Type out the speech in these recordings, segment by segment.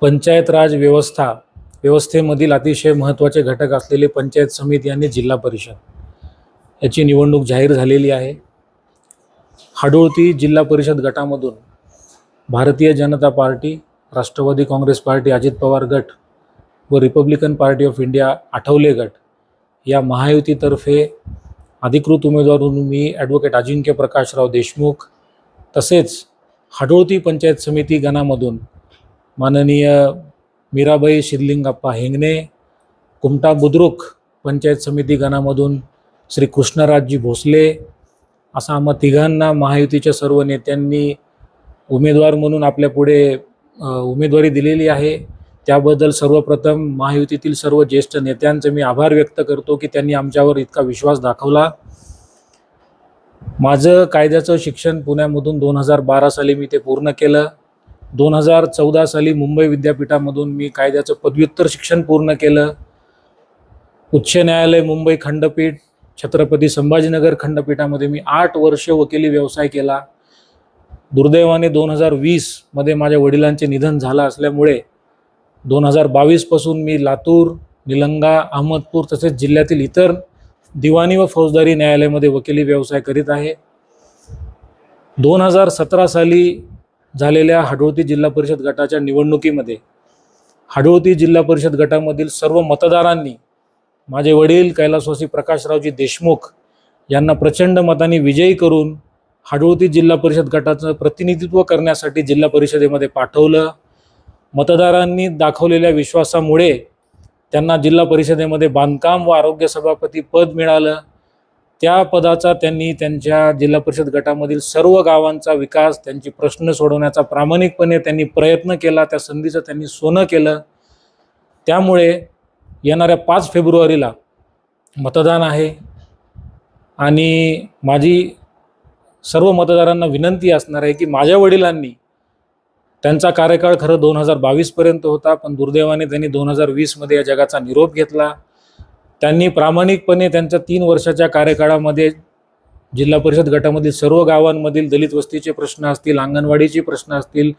पंचायत राज व्यवस्था व्यवस्थेमधील अतिशय महत्त्वाचे घटक असलेले पंचायत समिती आणि जिल्हा परिषद. याची निवडणूक जाहीर झालेली आहे. हाडोळती जिल्हा परिषद गटामधून भारतीय जनता पार्टी राष्ट्रवादी काँग्रेस पार्टी अजित पवार गट व Republican party of India Athawale गट या महायुतीतर्फे अधिकृत उमेदवार म्हणून मी ॲडव्होकेट अजिंक्य प्रकाशराव देशमुख तसेच हाडोळती पंचायत समिती गणामधून माननीय मीराबाई शिरलिंगप्पा हेंगणे कुमटा बुद्रुक पंचायत समिती गणामधून श्री कृष्णराजजी भोसले असा आम्हा तिघांना महायुतीच्या सर्व नेत्यांनी उमेदवार म्हणून आपल्या पुढे उमेदवारी दिलेली आहे. त्याबद्दल सर्वप्रथम महायुतीतील सर्व ज्येष्ठ नेत्यांचे मी आभार व्यक्त करतो की त्यांनी आमच्यावर इतका विश्वास दाखवला. माझं कायद्याचं शिक्षण पुण्यामधून दोन हजार बारा साली मी ते पूर्ण केलं. दोन हजार चौदा साली मुंबई विद्यापीठामधून मी कायद्याचं पदव्युत्तर शिक्षण पूर्ण केलं. उच्च न्यायालय मुंबई खंडपीठ छत्रपती संभाजीनगर खंडपीठामध्ये मी आठ वर्ष वकिली व्यवसाय केला. दुर्दैवाने दोन हजार वीसमध्ये माझ्या वडिलांचे निधन झालं असल्यामुळे दोन हजार बावीसपासून मी लातूर निलंगा अहमदपूर तसेच जिल्ह्यातील इतर दिवाणी व फौजदारी न्यायालयामध्ये वकिली व्यवसाय करीत आहे. दोन हजार सतरा साली झालेल्या हाडोळती जिल्हा परिषद गटाच्या निवडणुकीमध्ये हाडोळती जिल्हा परिषद गटामधील सर्व मतदारांनी माझे वडील कैलासवासी प्रकाशरावजी देशमुख यांना प्रचंड मताने विजयी करून हाडोळती जिल्हा परिषद गटाचं प्रतिनिधित्व करण्यासाठी जिल्हा परिषदेमध्ये पाठवलं. मतदारांनी दाखवलेल्या विश्वासामुळे त्यांना जिल्हा परिषदेमध्ये बांधकाम व आरोग्य सभापती पद मिळालं. त्या पदाचा त्यांनी त्यांच्या जिल्हा परिषद गटामधील सर्व गावांचा विकास त्यांची प्रश्न सोडवण्याचा प्रामाणिकपणे त्यांनी प्रयत्न केला त्या संधीचं त्यांनी सोनं केलं. त्यामुळे येणाऱ्या पाच फेब्रुवारीला मतदान आहे. आणि माझी सर्व मतदारांना विनंती असणार आहे की माझ्या वडिलांनी त्यांचा कार्यकाळ खरं दोन हजार बावीसपर्यंत होता पण दुर्दैवाने त्यांनी दोन हजार वीसमध्ये या जगाचा निरोप घेतला. त्यांनी प्रामाणिकपणे त्यांच्या तीन वर्षाच्या कार्यकाळामध्ये जिल्हा परिषद गटामधील सर्व गावांमधील दलित वस्तीचे प्रश्न असतील अंगणवाडीचे प्रश्न असतील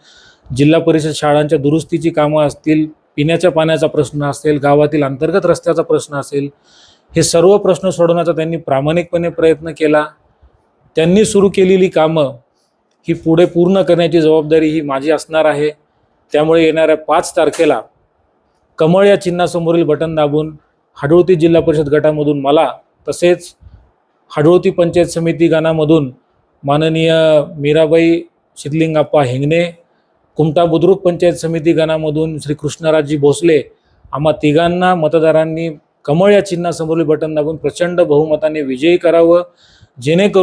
जिल्हा परिषद शाळांच्या दुरुस्तीची कामं असतील पिण्याच्या पाण्याचा प्रश्न असेल गावातील अंतर्गत रस्त्याचा प्रश्न असेल हे सर्व प्रश्न सोडवण्याचा त्यांनी प्रामाणिकपणे प्रयत्न केला. त्यांनी सुरू केलेली कामं ही पुढे पूर्ण करण्याची जबाबदारी ही माझी असणार आहे. त्यामुळे येणाऱ्या पाच तारखेला कमळ या चिन्हासमोरील बटन दाबून हाडोळती जिल्हा परिषद गटामधून मला तसेच हाडोळती पंचायत समिती गणामधून माननीय मीराबाई शिदलिंगाप्पा हिंगणे कुमटा बुद्रुक पंचायत समिती गणामधून श्री कृष्णराजजी भोसले आम्हा तिघांना मतदारांनी कमळ या चिन्हासमोरील बटन दाबून प्रचंड बहुमताने विजयी करावं जेणेकरून